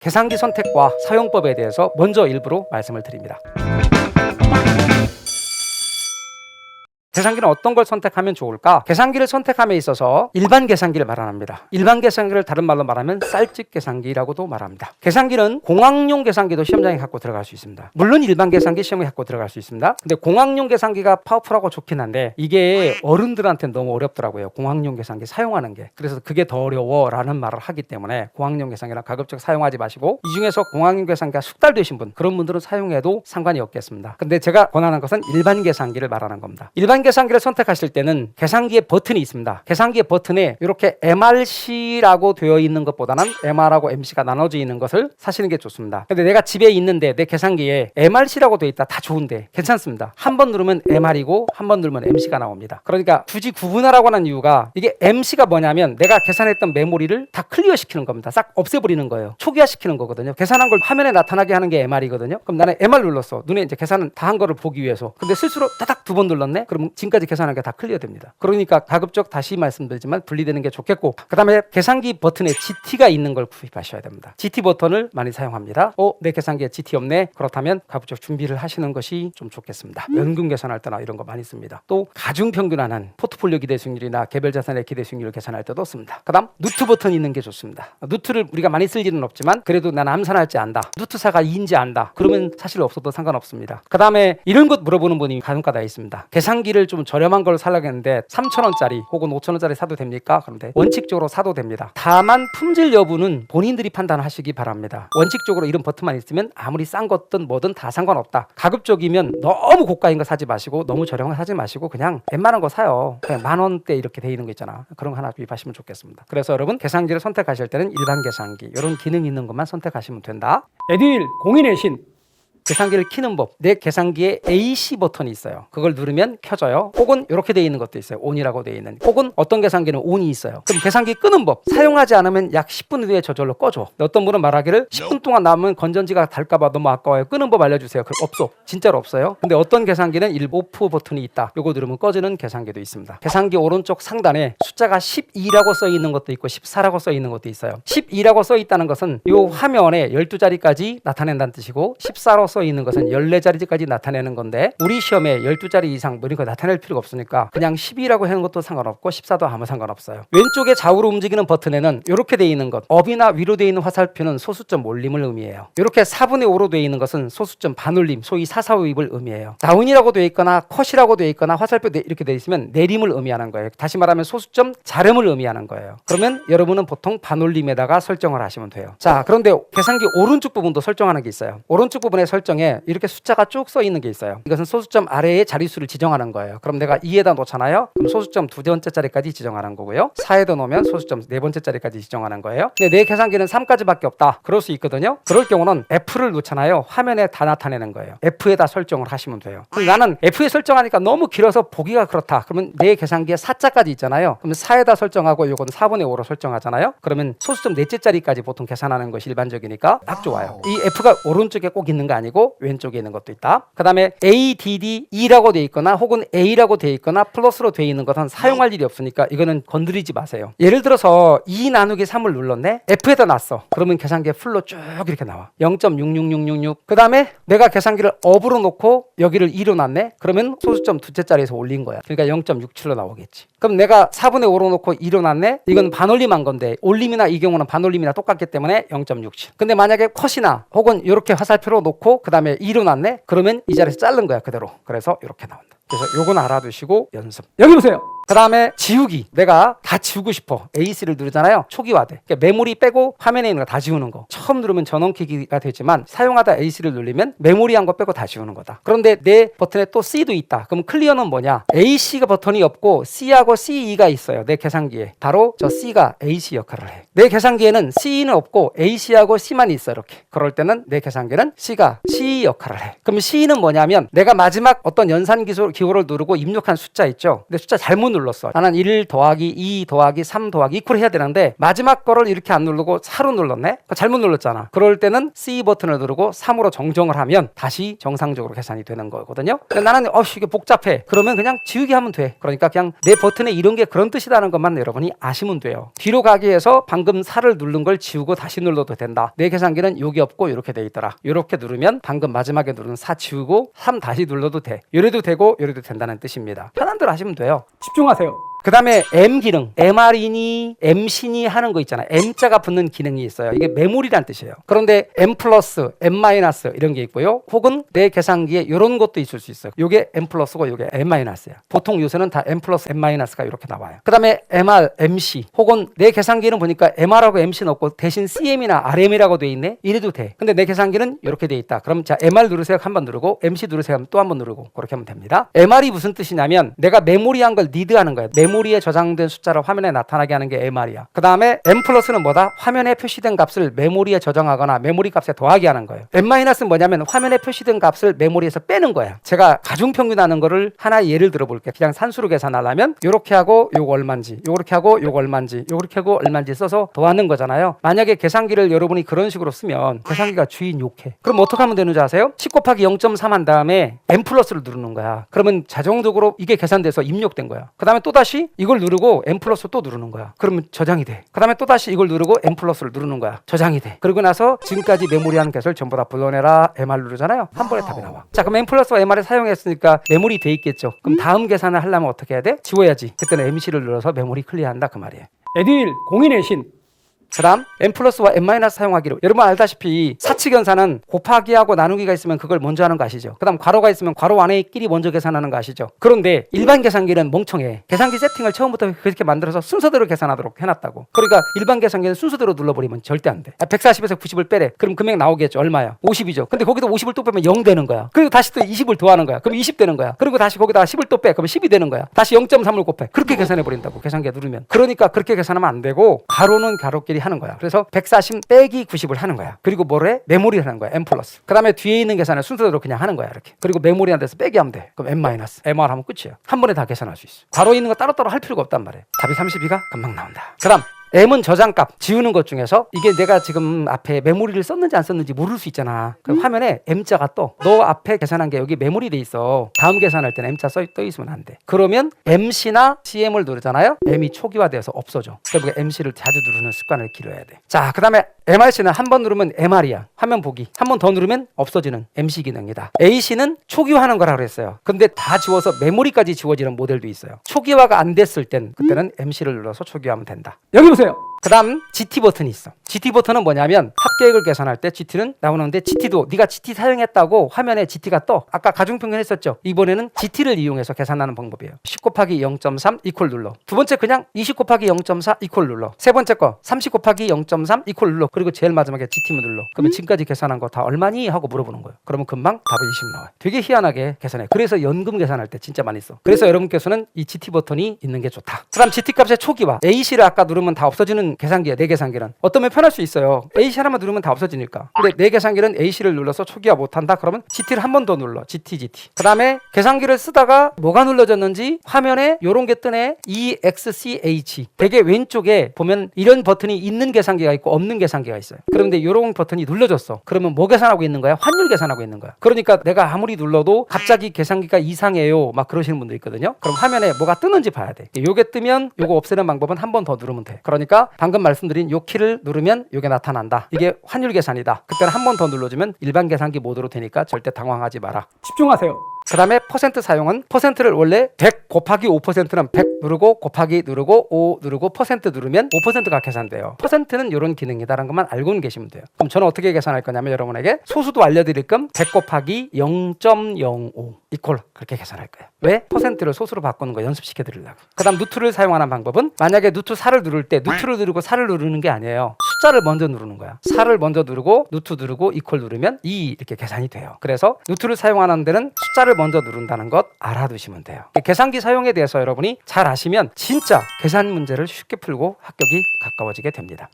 계산기 선택과 사용법에 대해서 먼저 일부로 말씀을 드립니다. 계산기는 어떤 걸 선택하면 좋을까? 계산기를 선택함에 있어서 일반 계산기를 말합니다. 일반 계산기를 다른 말로 말하면 쌀집 계산기라고도 말합니다. 계산기는 공학용 계산기도 시험장에 갖고 들어갈 수 있습니다. 물론 일반 계산기 시험에 갖고 들어갈 수 있습니다. 근데 공학용 계산기가 파워풀하고 좋긴 한데 이게 어른들한테는 너무 어렵더라고요. 공학용 계산기 사용하는 게. 그래서 그게 더 어려워라는 말을 하기 때문에 공학용 계산기랑 가급적 사용하지 마시고 이 중에서 공학용 계산기가 숙달되신 분 그런 분들은 사용해도 상관이 없겠습니다. 근데 제가 권하는 것은 일반 계산기를 말하는 겁니다. 일반 계산기를 선택하실 때는 계산기에 버튼이 있습니다. 계산기의 버튼에 이렇게 MRC라고 되어 있는 것보다는 MR하고 MC가 나눠져 있는 것을 사시는 게 좋습니다. 근데 내가 집에 있는데 내 계산기에 MRC라고 되어 있다 다 좋은데 괜찮습니다. 한 번 누르면 MR이고 한 번 누르면 MC가 나옵니다. 그러니까 굳이 구분하라고 하는 이유가 이게 MC가 뭐냐면 내가 계산했던 메모리를 다 클리어 시키는 겁니다. 싹 없애버리는 거예요. 초기화 시키는 거거든요. 계산한 걸 화면에 나타나게 하는 게 MR이거든요. 그럼 나는 MR 눌렀어. 눈에 이제 계산은 다 한 거를 보기 위해서. 근데 실수로 따닥 두 번 눌렀네. 그러면 지금까지 계산한 게 다 클리어됩니다. 그러니까 가급적 다시 말씀드리지만 분리되는 게 좋겠고 그다음에 계산기 버튼에 GT가 있는 걸 구입하셔야 됩니다. GT 버튼을 많이 사용합니다. 어, 내 계산기에 GT 없네. 그렇다면 가급적 준비를 하시는 것이 좀 좋겠습니다. 연금 계산할 때나 이런 거 많이 씁니다. 또 가중 평균하는 포트폴리오 기대 수익률이나 개별 자산의 기대 수익률을 계산할 때도 씁니다. 그다음 누트 버튼 있는 게 좋습니다. 누트를 우리가 많이 쓸 일은 없지만 그래도 난 암산할지 안다. 누트사가 2인지 안다. 그러면 사실 없어도 상관없습니다. 그다음에 이런 것 물어보는 분이 간혹가다 있습니다. 계산기를 좀 저렴한 걸 살려겠는데 3,000원짜리 혹은 5,000원짜리 사도 됩니까? 그런데 원칙적으로 사도 됩니다. 다만 품질 여부는 본인들이 판단하시기 바랍니다. 원칙적으로 이런 버튼만 있으면 아무리 싼 것든 뭐든 다 상관없다. 가급적이면 너무 고가인 거 사지 마시고 너무 저렴한 거 사지 마시고 그냥 웬만한 거 사요. 그냥 만 원대 이렇게 돼 있는 거 있잖아. 그런 거 하나 구입하시면 좋겠습니다. 그래서 여러분 계산기를 선택하실 때는 일반 계산기 이런 기능 있는 것만 선택하시면 된다. 에듀윌 공인의 신 계산기를 키는 법. 내 계산기에 AC 버튼이 있어요. 그걸 누르면 켜져요. 혹은 이렇게 돼 있는 것도 있어요. 온이라고 돼 있는. 혹은 어떤 계산기는 온이 있어요. 그럼 계산기 끄는 법. 사용하지 않으면 약 10분 후에 저절로 꺼줘. 근데 어떤 분은 말하기를 10분 동안 남으면 건전지가 닳까봐 너무 아까워요. 끄는 법 알려주세요. 그 없어. 진짜로 없어요. 근데 어떤 계산기는 일 오프 버튼이 있다. 요거 누르면 꺼지는 계산기도 있습니다. 계산기 오른쪽 상단에 숫자가 12라고 써 있는 것도 있고 14라고 써 있는 것도 있어요. 12라고 써 있다는 것은 요 화면에 12자리까지 나타낸다는 뜻이고 14로 써 있는 것은 14자리까지 나타내는 건데 우리 시험에 12자리 이상 뭐 이런 거 나타낼 필요가 없으니까 그냥 12라고 하는 것도 상관없고 14도 아무 상관없어요. 왼쪽에 좌우로 움직이는 버튼에는 이렇게 돼 있는 것 업이나 위로 돼 있는 화살표는 소수점 올림을 의미해요. 이렇게 4분의 5로 돼 있는 것은 소수점 반올림 소위 사사오입을 의미해요. 다운이라고 돼 있거나 컷이라고 돼 있거나 화살표 네- 이렇게 돼 있으면 내림을 의미하는 거예요. 다시 말하면 소수점 자름을 의미하는 거예요. 그러면 여러분은 보통 반올림에다가 설정을 하시면 돼요. 자, 그런데 계산기 오른쪽 부분도 설정하는 게 있어요. 오른쪽 부분의 설 정에 이렇게 숫자가 쭉 써 있는 게 있어요. 이것은 소수점 아래에 자릿수를 지정하는 거예요. 그럼 내가 2에다 놓잖아요. 그럼 소수점 두 번째 자리까지 지정하는 거고요. 4에다 놓으면 소수점 네 번째 자리까지 지정하는 거예요. 근데 내 계산기는 3까지밖에 없다. 그럴 수 있거든요. 그럴 경우는 F를 놓잖아요. 화면에 다 나타내는 거예요. F에다 설정을 하시면 돼요. 그럼 나는 F에 설정하니까 너무 길어서 보기가 그렇다. 그러면 내 계산기에 4자까지 있잖아요. 그러면 4에다 설정하고 요거는 4분의 5로 설정하잖아요. 그러면 소수점 넷째 자리까지 보통 계산하는 것이 일반적이니까 딱 좋아요. 이 F가 오른쪽에 꼭 있는 거 아니 고 왼쪽에 있는 것도 있다. 그 다음에 A, D, D, E라고 돼 있거나 혹은 A라고 돼 있거나 플러스로 돼 있는 것은 사용할 일이 없으니까 이거는 건드리지 마세요. 예를 들어서 2 나누기 3을 눌렀네. F에다 놨어. 그러면 계산기에 풀로 쭉 이렇게 나와. 0.66666. 그 다음에 내가 계산기를 업으로 놓고 여기를 2로 놨네. 그러면 소수점 두째 자리에서 올린 거야. 그러니까 0.67로 나오겠지. 그럼 내가 4분의 5로 놓고 2로 놨네. 이건 반올림한 건데 올림이나 이 경우는 반올림이나 똑같기 때문에 0.67. 근데 만약에 컷이나 혹은 이렇게 화살표로 놓고 그 다음에 2로 놨네. 그러면 이 자리에서 자른 거야 그대로. 그래서 이렇게 나온다. 그래서 요건 알아두시고 연습. 여기 보세요. 그 다음에 지우기. 내가 다 지우고 싶어. AC를 누르잖아요. 초기화돼. 그러니까 메모리 빼고 화면에 있는 거 다 지우는 거. 처음 누르면 전원키기가 되지만 사용하다 AC를 누르면 메모리 한 거 빼고 다 지우는 거다. 그런데 내 버튼에 또 C도 있다. 그럼 클리어는 뭐냐? AC가 버튼이 없고 C하고 CE가 있어요. 내 계산기에. 바로 저 C가 AC 역할을 해. 내 계산기에는 C는 없고 AC하고 C만 있어 이렇게. 그럴 때는 내 계산기는 C가 C 역할을 해. 그럼 C는 뭐냐면 내가 마지막 어떤 연산 기소, 기호를 누르고 입력한 숫자 있죠. 근데 숫자 잘못 눌렀어. 눌렀어. 나는 1 더하기 2 더하기 3 더하기 이퀄 해야 되는데 마지막 거를 이렇게 안 누르고 4로 눌렀네? 그러니까 잘못 눌렀잖아. 그럴 때는 C 버튼을 누르고 3으로 정정을 하면 다시 정상적으로 계산이 되는 거거든요. 나는 어 이게 복잡해. 그러면 그냥 지우기 하면 돼. 그러니까 그냥 내 버튼에 이런 게 그런 뜻이라는 것만 여러분이 아시면 돼요. 뒤로 가기 위해서 방금 4를 누른 걸 지우고 다시 눌러도 된다. 내 계산기는 여기 없고 이렇게 돼 있더라. 이렇게 누르면 방금 마지막에 누른 4 지우고 3 다시 눌러도 돼. 요래도 되고 요래도 된다는 뜻입니다. 편한 대로 하시면 돼요. 집중하세요. 그 다음에 M 기능, MR이니 MC니 하는 거 있잖아요. M자가 붙는 기능이 있어요. 이게 메모리란 뜻이에요. 그런데 M 플러스, M 마이너스 이런 게 있고요. 혹은 내 계산기에 이런 것도 있을 수 있어요. 요게 M 플러스고 요게 M 마이너스야. 보통 요새는 다 M 플러스, M 마이너스가 이렇게 나와요. 그 다음에 MR, MC 혹은 내 계산기는 보니까 MR하고 MC는 없고 대신 CM이나 RM이라고 돼 있네. 이래도 돼. 근데 내 계산기는 이렇게 돼 있다. 그럼 자 MR 누르세요 한 번 누르고 MC 누르세요 또 한 번 누르고 그렇게 하면 됩니다. MR이 무슨 뜻이냐면 내가 메모리한 걸 니드하는 거야. 메모 리에 저장된 숫자를 화면에 나타나게 하는 게 MR이야. 그 다음에 M 플러스는 뭐다? 화면에 표시된 값을 메모리에 저장하거나 메모리 값에 더하기 하는 거예요. M 마이너스는 뭐냐면 화면에 표시된 값을 메모리에서 빼는 거야. 제가 가중평균하는 거를 하나 예를 들어볼게요. 그냥 산수로 계산하려면 요렇게 하고 요거 얼마인지, 요렇게 하고 요거 얼마인지, 요렇게 하고 얼마인지 써서 더하는 거잖아요. 만약에 계산기를 여러분이 그런 식으로 쓰면 계산기가 주인 욕해. 그럼 어떻게 하면 되는지 아세요? 10 곱하기 0.3 한 다음에 M 플러스를 누르는 거야. 그러면 자동적으로 이게 계산돼서 입력된 거야. 그 다음에 또 다시 이걸 누르고 M 플러스 또 누르는 거야. 그러면 저장이 돼. 그 다음에 또 다시 이걸 누르고 M 플러스를 누르는 거야. 저장이 돼. 그리고 나서 지금까지 메모리 하는 것을 전부 다 불러내라 MR 누르잖아요. 한 번에 답이 나와. 자 그럼 M 플러스와 MR을 사용했으니까 메모리 돼 있겠죠. 그럼 다음 계산을 하려면 어떻게 해야 돼? 지워야지. 그때는 MC를 눌러서 메모리 클리어한다 그 말이에요. 에듀윌 공인의 신. 그 다음 n 플러스와 n 마이너스 사용하기로 여러분 알다시피 사칙연산은 곱하기하고 나누기가 있으면 그걸 먼저 하는 거 아시죠? 그 다음 괄호가 있으면 괄호 안에 끼리 먼저 계산하는 거 아시죠? 그런데 일반 계산기는 멍청해. 계산기 세팅을 처음부터 그렇게 만들어서 순서대로 계산하도록 해놨다고. 그러니까 일반 계산기는 순서대로 눌러버리면 절대 안 돼. 아, 140에서 90을 빼래. 그럼 금액 나오겠죠. 얼마야? 50이죠. 근데 거기다 50을 또 빼면 0 되는 거야. 그리고 다시 또 20을 더하는 거야. 그럼 20 되는 거야. 그리고 다시 거기다가 10을 또 빼. 그러면 10이 되는 거야. 다시 0.3을 곱해. 그렇게 계산해 버린다고. 계산기에 누르면. 그러니까 그렇게 계산하면 안 되고 가로는 가로끼리 하는 거야. 그래서 140 빼기 90을 하는 거야. 그리고 뭐래? 메모리를 하는 거야. M 플러스. 그 다음에 뒤에 있는 계산을 순서대로 그냥 하는 거야. 이렇게. 그리고 메모리 한 데서 빼기 하면 돼. 그럼 M 마이너스. MR 하면 끝이야. 한 번에 다 계산할 수 있어. 괄호 있는 거 따로따로 할 필요가 없단 말이야. 답이 32가 금방 나온다. 그 다음 M은 저장값 지우는 것 중에서 이게 내가 지금 앞에 메모리를 썼는지 안 썼는지 모를 수 있잖아. 그 화면에 M자가 떠. 너 앞에 계산한 게 여기 메모리 돼 있어. 다음 계산할 때는 M자 써, 떠 있으면 안 돼. 그러면 MC나 CM을 누르잖아요. M이 초기화돼서 없어져. 그러니까 MC를 자주 누르는 습관을 기르어야 돼. 자, 그다음에 MRC는 한 번 누르면 MR이야. 화면 보기. 한 번 더 누르면 없어지는 MC 기능이다. AC는 초기화하는 거라 그랬어요. 근데 다 지워서 메모리까지 지워지는 모델도 있어요. 초기화가 안 됐을 땐 그때는 MC를 눌러서 초기화하면 된다. 여기 보세요. 보세요. 그 다음 GT 버튼이 있어. GT 버튼은 뭐냐면 합계획을 계산할 때 GT는 나오는데 GT도 네가 GT 사용했다고 화면에 GT가 떠. 아까 가중평균 했었죠. 이번에는 GT를 이용해서 계산하는 방법이에요. 10 곱하기 0.3 이퀄 눌러. 두 번째 그냥 20 곱하기 0.4 이퀄 눌러. 세 번째 거 30 곱하기 0.3 이퀄 눌러. 그리고 제일 마지막에 GT만 눌러. 그러면 지금까지 계산한 거 다 얼마니 하고 물어보는 거예요. 그러면 금방 답이 20 나와요. 되게 희한하게 계산해. 그래서 연금 계산할 때 진짜 많이 써. 그래서 여러분께서는 이 GT 버튼이 있는 게 좋다. 그다음 GT 값의 초기화. AC를 아까 누르면 다 없어지는 계산기야. 내 계산기는. 어떠면 편할 수 있어요. AC 하나만 누르면 다 없어지니까. 근데 내 계산기는 AC를 눌러서 초기화 못한다. 그러면 GT를 한 번 더 눌러. GT, GT. 그다음에 계산기를 쓰다가 뭐가 눌러졌는지 화면에 요런 게 뜨네. EXCH. 되게 왼쪽에 보면 이런 버튼이 있는 계산기가 있고 없는 계산기가 있어요. 그런데 요런 버튼이 눌러졌어. 그러면 뭐 계산하고 있는 거야? 환율 계산하고 있는 거야. 그러니까 내가 아무리 눌러도 갑자기 계산기가 이상해요. 막 그러시는 분들 있거든요. 그럼 화면에 뭐가 뜨는지 봐야 돼. 요게 뜨면 요거 없애는 방법은 한 번 더 누르면 돼. 그러니까 방금 말씀드린 요 키를 누르면 요게 나타난다. 이게 환율 계산이다. 그때는 한 번 더 눌러주면 일반 계산기 모드로 되니까 절대 당황하지 마라. 집중하세요. 그 다음에 퍼센트 사용은 퍼센트를 원래 100 곱하기 5%는 100 누르고 곱하기 누르고 5 누르고 퍼센트 누르면 5%가 계산돼요. 퍼센트는 이런 기능이다라는 것만 알고는 계시면 돼요. 그럼 저는 어떻게 계산할 거냐면 여러분에게 소수도 알려드릴 겸100 곱하기 0.05 이퀄 그렇게 계산할 거예요. 왜? 퍼센트를 소수로 바꾸는 거 연습시켜 드리려고. 그 다음 누트를 사용하는 방법은 만약에 누트 4를 누를 때 누트를 누르고 4를 누르는 게 아니에요. 숫자를 먼저 누르는 거야. 4를 먼저 누르고 누트 누르고 이퀄 누르면 2 이렇게 계산이 돼요. 그래서 누트를 사용하는 데는 숫자를 먼저 누른다는 것 알아두시면 돼요. 계산기 사용에 대해서 여러분이 잘 아시면 진짜 계산 문제를 쉽게 풀고 합격이 가까워지게 됩니다.